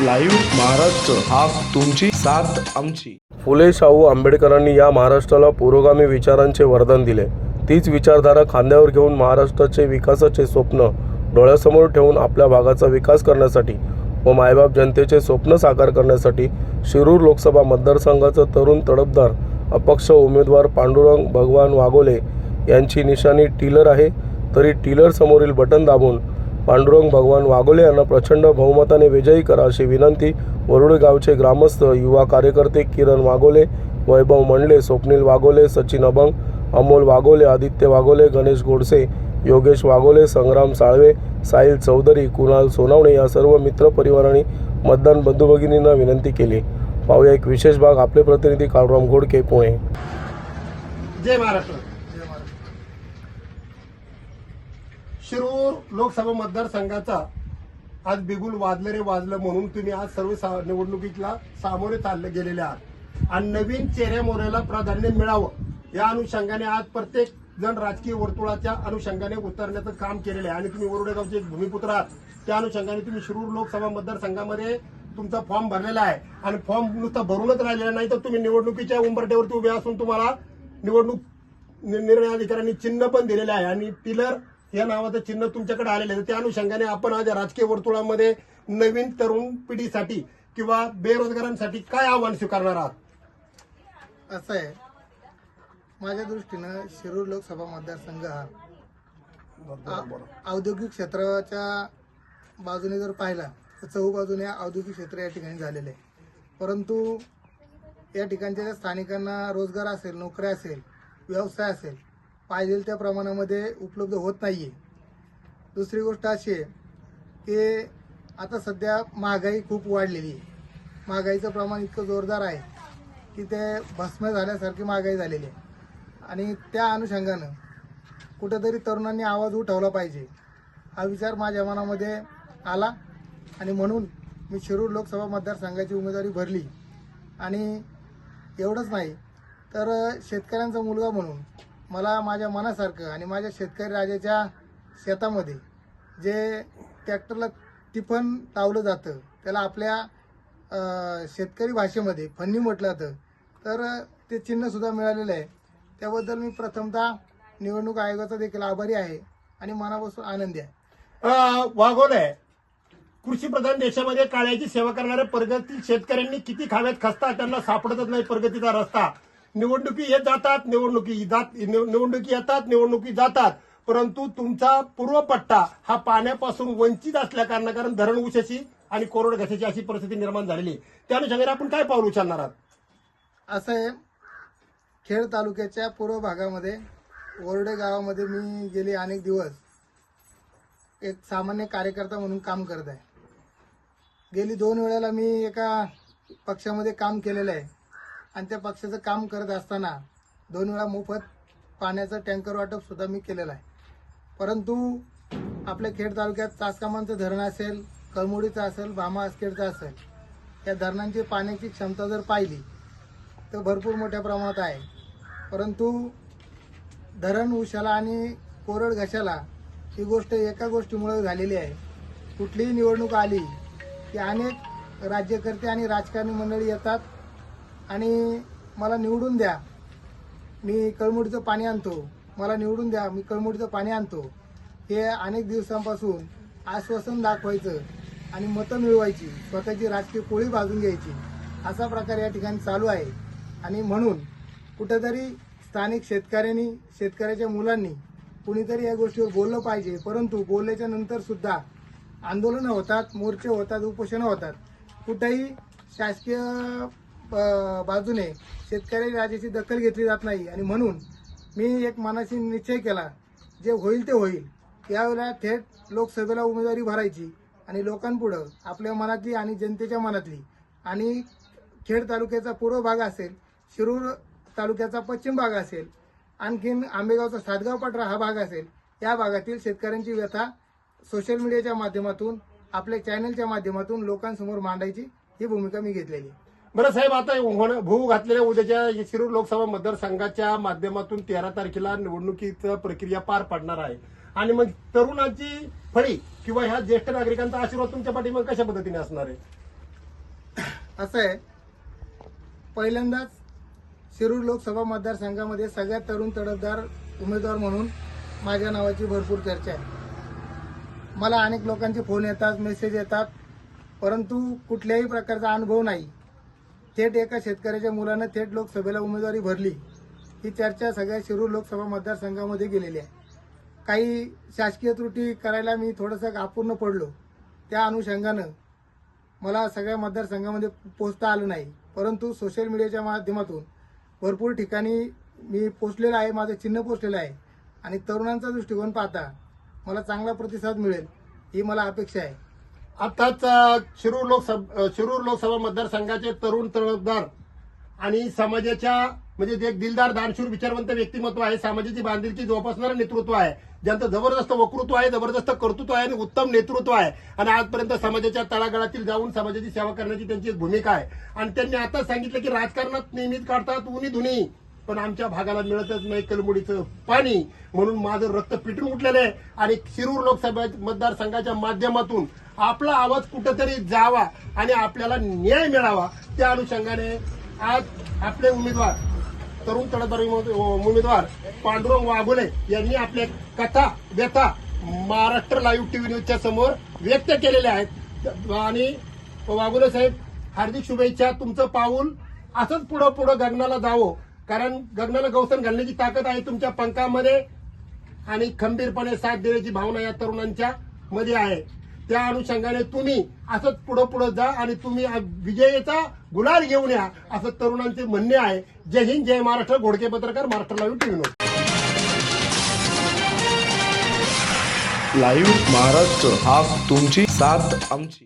Live Maharashtra. हा तुमची साथ आमची. फुले शाहू आंबेडकरांनी या महाराष्ट्राला पुरोगामी विचारांचे वरदान दिले. तीच विचारधारा खांद्यावर घेऊन महाराष्ट्राचे विकासाचे स्वप्न डोळ्यासमोर ठेवून आपल्या भागाचा विकास करण्यासाठी व मायबाप जनतेचे स्वप्न साकार करण्यासाठी शिरूर लोकसभा मतदारसंघाचा तरुण तडफदार अपक्ष उमेदवार पांडुरंग भगवान वाघोले यांची निशाणी टीलर आहे. तरी टीलर समोरील बटन दाबून पांडुरंग भगवान वाघोले यांना प्रचंड बहुमताने विजयी करा अशी विनंती वरुड गावचे ग्रामस्थ युवा कार्यकर्ते किरण वाघोले वैभव मंडले स्वप्नील वाघोले सचिन अभंग अमोल वाघोले आदित्य वाघोले गणेश गोडसे योगेश वाघोले संग्राम साळवे साहिल चौधरी कुणाल सोनावणे या सर्व मित्रपरिवारांनी मतदान बंधू भगिनींना विनंती केली. पाहूया एक विशेष भाग. आपले प्रतिनिधी काळराम घोडके पुणे. जय महाराष्ट्र. शिरूर लोकसभा मतदारसंघाचा आज बिगुल वाजलं रे वाजलं म्हणून तुम्ही आज सर्व सा- निवडणुकीला सामोरे चालले गेलेले आहात. आणि नवीन चेहऱ्या मोऱ्याला प्राधान्य मिळावं या अनुषंगाने आज प्रत्येक जण राजकीय वर्तुळाच्या अनुषंगाने उतरण्याचं काम केलेलं आहे. आणि तुम्ही वरुडेगावचे एक भूमिपुत्र आहात. त्या अनुषंगाने तुम्ही शिरूर लोकसभा मतदारसंघामध्ये तुमचा फॉर्म भरलेला आहे. आणि फॉर्म नुसता भरूनच राहिलेला नाही तर तुम्ही निवडणुकीच्या उंबरट्यावरती उभे असून तुम्हाला निवडणूक निर्णय अधिकाऱ्यांनी चिन्ह पण दिलेले आहे. आणि पिलर या नावाचं चिन्ह तुमच्याकडे आलेलं आहे. त्या अनुषंगाने आपण आज राजकीय वर्तुळामध्ये नवीन तरुण पिढीसाठी किंवा बेरोजगारांसाठी काय आव्हान स्वीकारणार आहात? असं आहे. माझ्या दृष्टीनं शिरूर लोकसभा मतदारसंघ हा औद्योगिक क्षेत्राच्या बाजूने जर पाहिला तर चहू बाजूने औद्योगिक क्षेत्र या ठिकाणी झालेलं आहे. परंतु या ठिकाणच्या ज्या स्थानिकांना रोजगार असेल नोकऱ्या असेल व्यवसाय असेल पाहिजे त्या प्रमाणामध्ये उपलब्ध होत नाही आहे दुसरी गोष्ट अशी आहे की आता सध्या महागाई खूप वाढलेली आहे. महागाईचं प्रमाण इतकं जोरदार आहे की ते भस्म झाल्यासारखी महागाई झालेली आहे. आणि त्या अनुषंगानं कुठंतरी तरुणांनी आवाज उठवला पाहिजे. हा विचार माझ्या मनामध्ये आला आणि म्हणून मी शिरूर लोकसभा मतदारसंघाची उमेदवारी भरली. आणि एवढंच नाही तर शेतकऱ्यांचा मुलगा म्हणून मला माझ्या मनासारखं आणि माझ्या शेतकरी राजाच्या शेतामध्ये जे ट्रॅक्टरला टिफन लावलं जातं त्याला आपल्या शेतकरी भाषेमध्ये फन्नी म्हटलं जातं. तर ते चिन्हसुद्धा मिळालेलं आहे. त्याबद्दल मी प्रथमतः निवडणूक आयोगाचा देखील आभारी आहे आणि मनापासून आनंदी आहे. वाघोल आहे. कृषी प्रधान देशामध्ये काळ्याची सेवा करणाऱ्या प्रगतील शेतकऱ्यांनी किती खाव्यात खसता? त्यांना सापडतच नाही प्रगतीचा रस्ता. निवडणुकी येत जातात निवडणुकी जात निव- निवडणुकी येतात निवडणुकी जातात. परंतु तुमचा पूर्वपट्टा हा पाण्यापासून वंचित असल्या कारण धरण उशाची आणि कोरड घशाची अशी परिस्थिती निर्माण झालेली त्या अनुषंगाने आपण काय पाऊल उचलणार आहात? असं आहे. खेड तालुक्याच्या पूर्व भागामध्ये ओरडे गावामध्ये मी गेले अनेक दिवस. एक सामान्य कार्यकर्ता म्हणून काम करत आहे. गेली दोन वेळेला मी एका पक्षामध्ये काम केलेलं आहे. आणि त्या पक्षाचं काम करत असताना दोन वेळा मोफत पाण्याचं टँकर वाटप सुद्धा मी केलेलं आहे. परंतु आपल्या खेड तालुक्यात तासकामांचं धरण असेल कळमुडीचं असेल भामा आसखेडचं असेल या धरणांची पाण्याची क्षमता जर पाहिली तर भरपूर मोठ्या प्रमाणात आहे. परंतु धरण उशाला आणि कोरड घशाला ही गोष्ट एका गोष्टीमुळे झालेली आहे. कुठलीही निवडणूक आली की अनेक राज्यकर्ते आणि राजकारणी मंडळी येतात आणि मला निवडून द्या. मी कळमुडीचं पाणी आणतो. मला निवडून द्या मी कळमुडीचं पाणी आणतो. हे अनेक दिवसांपासून आश्वासन दाखवायचं आणि मतं मिळवायची स्वतःची राजकीय पोळी भाजून घ्यायची. असा प्रकार या ठिकाणी चालू आहे. आणि म्हणून कुठेतरी स्थानिक शेतकऱ्यांनी शेतकऱ्याच्या मुलांनी कुणीतरी या गोष्टीवर बोललं पाहिजे. परंतु बोलल्याच्या नंतर सुद्धा आंदोलनं होतात मोर्चे होतात उपोषणं होतात. कुठेही शासकीय बाजूने शेतकरी राजाची दखल घेतली जात नाही. आणि म्हणून मी एक मनाशी निश्चय केला जे होईल ते होईल. यावेळेला थेट लोकसभेला उमेदवारी भरायची आणि लोकांपुढं आपल्या मनातली आणि जनतेच्या मनातली आणि खेड तालुक्याचा पूर्व भाग असेल शिरूर तालुक्याचा पश्चिम भाग असेल आणखीन आंबेगावचा सातगाव पाटरा हा भाग असेल या भागातील शेतकऱ्यांची व्यथा सोशल मीडियाच्या माध्यमातून आपल्या चॅनलच्या माध्यमातून लोकांसमोर मांडायची ही भूमिका मी घेतलेली आहे. बरं साहेब आता होणं- भू घातलेल्या उद्याच्या शिरूर लोकसभा मतदारसंघाच्या माध्यमातून तेरा तारखेला निवडणुकीचं प्रक्रिया पार पडणार आहे. आणि मग तरुणाची फळी किंवा ह्या ज्येष्ठ नागरिकांचा आशीर्वाद तुमच्या पाठीमागे कशा पद्धतीने असणार आहे? असं आहे. पहिल्यांदाच शिरूर लोकसभा मतदारसंघामध्ये सगळ्यात तरुण तडफदार उमेदवार म्हणून माझ्या नावाची भरपूर चर्चा आहे. मला अनेक लोकांचे फोन येतात मेसेज येतात परंतु कुठल्याही प्रकारचा अनुभव नाही. थेट एका शेतकऱ्याच्या मुलानं थेट लोकसभेला उमेदवारी भरली. ही चर्चा सगळ्या शिरूर लोकसभा मतदारसंघामध्ये गेलेली आहे. काही शासकीय त्रुटी करायला मी थोडंसं अपूर्ण पडलो. त्या अनुषंगानं मला सगळ्या मतदारसंघामध्ये पोचता आलं नाही. परंतु सोशल मीडियाच्या माध्यमातून भरपूर ठिकाणी मी पोचलेलं आहे माझं चिन्ह पोचलेलं आहे. आणि तरुणांचा दृष्टिकोन पाहता मला चांगला प्रतिसाद मिळेल ही मला अपेक्षा आहे. आताच शिरूर लोकसभा शिरूर लोकसभा मतदारसंघाचे तरुण तळपदार आणि समाजाच्या म्हणजे एक दिलदार दानशूर विचारवंत व्यक्तिमत्व आहे समाजाची बांधिलकी जोपासणारं नेतृत्व आहे ज्यांचं जबरदस्त वक्तृत्व आहे जबरदस्त कर्तृत्व आहे आणि उत्तम नेतृत्व आहे. आणि आजपर्यंत समाजाच्या तळागाळातील जाऊन समाजाची सेवा करण्याची त्यांची एक भूमिका आहे. आणि त्यांनी आता सांगितलं की राजकारणात नेहमीच काढतात उनी धुनी पण आमच्या भागाला मिळतच नाही कलमुडीचं पाणी. म्हणून माझं रक्त पिटून उठलेलं आहे. आणि शिरूर लोकसभा मतदारसंघाच्या माध्यमातून आपला आवाज कुठंतरी जावा आणि आपल्याला न्याय मिळावा. त्या अनुषंगाने आज आपले उमेदवार तरुण तडफदार उमेदवार पांडुरंग वाघोले यांनी आपल्या कथा व्यथा महाराष्ट्र लाईव्ह टीव्ही न्यूजच्या समोर व्यक्त केलेल्या आहेत. आणि वाघोले साहेब हार्दिक शुभेच्छा तुमचं पाऊल. असंच पुढं पुढं गगनाला जावं. कारण गगनाला गवसन घालण्याची ताकद आहे तुमच्या पंखामध्ये आणि खंबीरपणे साथ देण्याची भावना या तरुणांच्या मध्ये आहे. त्या अनुषंगाने तुम्ही असंच पुढं पुढं जा आणि तुम्ही विजयेचा गुलाल घेऊन या असं तरुणांचे म्हणणे आहे. जय हिंद जय महाराष्ट्र. घोडके पत्रकार Maharashtra live TV news live Maharashtra हा तुमची साथ आमची.